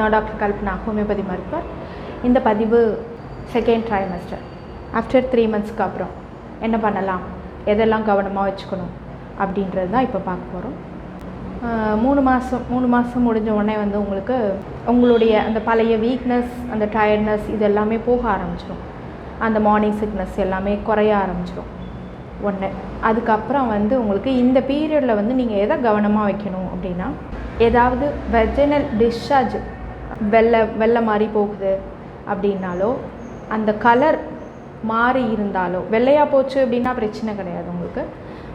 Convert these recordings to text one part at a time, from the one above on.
நான் doctor Kalpana homeopathy மருத்துவர் இந்த பதிவு செகண்ட் ட்ரைமஸ்டர் ஆஃப்டர் த்ரீ மந்த்ஸ்க்கு அப்புறம் என்ன பண்ணலாம்? எதெல்லாம் கவனமாக வச்சுக்கணும்? அப்படின்றது தான் இப்போ பார்க்க போகிறோம் மூணு மாதம் மூணு மாதம் முடிஞ்ச உடனே வந்து உங்களுக்கு உங்களுடைய அந்த பழைய வீக்னஸ் அந்த டயர்ட்னஸ் இது எல்லாமே போக ஆரம்பிச்சிடும் அந்த மார்னிங் சிக்னஸ் எல்லாமே குறைய ஆரம்பிச்சிடும் ஒன்று அதுக்கப்புறம் வந்து உங்களுக்கு இந்த பீரியடில் வந்து நீங்கள் எதை கவனமாக வைக்கணும் அப்படின்னா ஏதாவது வெஜினல் டிஸ்சார்ஜ் வெள்ளை வெள்ளை மாதிரி போகுது அப்படின்னாலோ அந்த கலர் மாறி இருந்தாலோ வெள்ளையாக போச்சு அப்படின்னா பிரச்சனை கிடையாது உங்களுக்கு.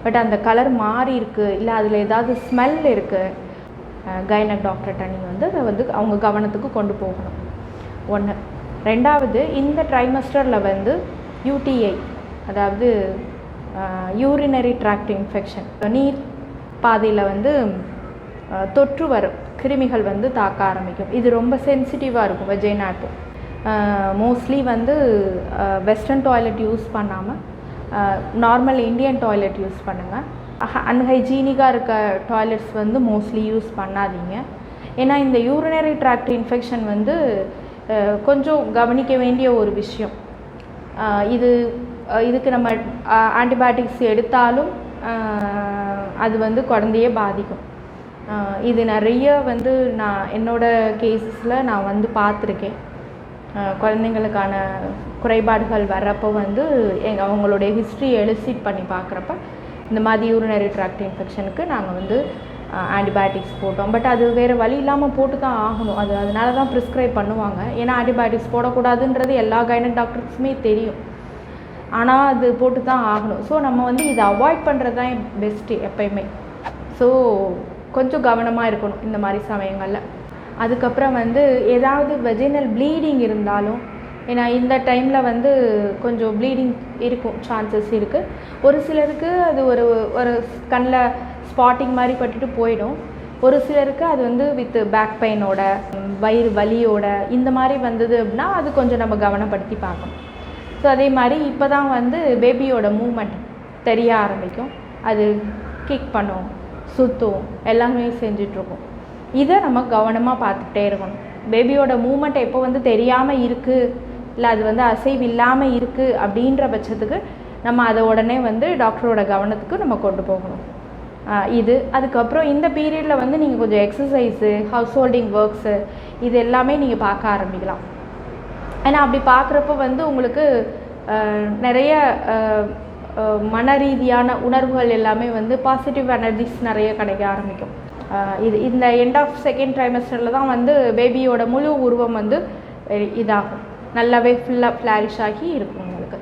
பட் அந்த கலர் மாறி இருக்குது இல்லை அதில் ஏதாவது ஸ்மெல் இருக்குது கைனக் டாக்டர்கிட்ட நீங்கள் வந்து அதை வந்து அவங்க கவனத்துக்கு கொண்டு போகணும். ஒன்று ரெண்டாவது இந்த ட்ரைமஸ்டரில் வந்து யூடிஐ அதாவது யூரினரி ட்ராக்ட் இன்ஃபெக்ஷன் நீர் பாதையில் வந்து தொற்று வரும். கிருமிகள் வந்து தாக்க ஆரம்பிக்கும். இது ரொம்ப சென்சிட்டிவாக இருக்கும் வெஜைனாட்டு மோஸ்ட்லி வந்து வெஸ்டர்ன் டாய்லெட் யூஸ் பண்ணாமல் நார்மல் இந்தியன் டாய்லெட் யூஸ் பண்ணுங்கள் அன்ஹைஜீனிக்காக இருக்க டாய்லெட்ஸ் வந்து மோஸ்ட்லி யூஸ் பண்ணாதீங்க. ஏன்னா இந்த யூரினரி ட்ராக்ட் இன்ஃபெக்ஷன் வந்து கொஞ்சம் கவனிக்க வேண்டிய ஒரு விஷயம். இது இதுக்கு நம்ம ஆன்டிபயோட்டிக்ஸ் எடுத்தாலும் அது வந்து குழந்தையே பாதிக்கும். இது நிறைய வந்து நான் என்னோட கேஸஸில் நான் வந்து பார்த்துருக்கேன். குழந்தைங்களுக்கான குறைபாடுகள் வர்றப்போ வந்து எங்கள் அவங்களுடைய ஹிஸ்ட்ரி எலிசிட் பண்ணி பார்க்குறப்ப இந்த மாதிரி யூரினரி ட்ராக்ட் இன்ஃபெக்ஷனுக்கு நாங்கள் வந்து ஆன்டிபயோட்டிக்ஸ் போட்டோம். பட் அது வேறு வழி இல்லாமல் போட்டு தான் ஆகணும். அது அதனால தான் ப்ரிஸ்கிரைப் பண்ணுவாங்க. ஏன்னா ஆன்டிபயோட்டிக்ஸ் போடக்கூடாதுன்றது எல்லா கைனட் டாக்டர்ஸுமே தெரியும். ஆனால் அது போட்டு தான் ஆகணும். ஸோ நம்ம வந்து இதை அவாய்ட் பண்ணுறது தான் பெஸ்ட்டு எப்பயுமே. ஸோ கொஞ்சம் கவனமாக இருக்கணும் இந்த மாதிரி சமயங்களில். அதுக்கப்புறம் வந்து ஏதாவது வெஜினல் ப்ளீடிங் இருந்தாலும் ஏன்னா இந்த டைமில் வந்து கொஞ்சம் ப்ளீடிங் இருக்கும் சான்சஸ் இருக்குது ஒரு சிலருக்கு அது ஒரு ஒரு கண்ணில் ஸ்பாட்டிங் மாதிரி பட்டுட்டு போயிடும். ஒரு சிலருக்கு அது வந்து வித் பேக் பெயினோட வயிறு வலியோட இந்த மாதிரி வந்தது அப்படின்னா அது கொஞ்சம் நம்ம கவனப்படுத்தி பார்க்கணும். ஸோ அதே மாதிரி இப்போ தான் வந்து பேபியோட மூமெண்ட் தெரிய ஆரம்பிக்கும். அது கிக் பண்ணும். சுத்தும் எல்லாமே செஞ்சிட்ருக்கோம். இதை நம்ம கவனமாக பார்த்துக்கிட்டே இருக்கணும். பேபியோட மூமெண்ட் எப்போ வந்து தெரியாமல் இருக்குது இல்லை அது வந்து அசைவு இல்லாமல் இருக்குது அப்படின்ற பட்சத்துக்கு நம்ம அதை உடனே வந்து டாக்டரோட கவனத்துக்கு நம்ம கொண்டு போகணும். இது. அதுக்கப்புறம் இந்த பீரியடில் வந்து நீங்கள் கொஞ்சம் எக்ஸசைஸு ஹவுஸ் ஹோல்டிங் ஒர்க்ஸு இது எல்லாமே நீங்கள் பார்க்க ஆரம்பிக்கலாம். ஏன்னா அப்படி பார்க்குறப்ப வந்து உங்களுக்கு நிறைய மன ரீதியான உணர்வுகள் எல்லாமே வந்து பாசிட்டிவ் எனர்ஜிஸ் நிறைய கிடைக்க ஆரம்பிக்கும். இது இந்த எண்ட் ஆஃப் செகண்ட் ட்ரைமஸ்டரில் தான் வந்து பேபியோட முழு உருவம் வந்து இதாகும். நல்லாவே ஃபுல்லாக ஃப்ளாரிஷ் ஆகி இருக்கும் உங்களுக்கு.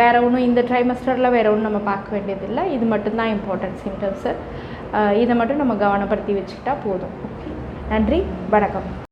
வேறு வேற ஒன்றும் இந்த ட்ரைமஸ்டரில் வேறு ஒன்றும் நம்ம பார்க்க வேண்டியதில்லை. இது மட்டும்தான் இம்பார்ட்டன்ட் சிம்டம்ஸு இதை மட்டும் நம்ம கவனப்படுத்தி வச்சுக்கிட்டா போதும். ஓகே நன்றி. வணக்கம்.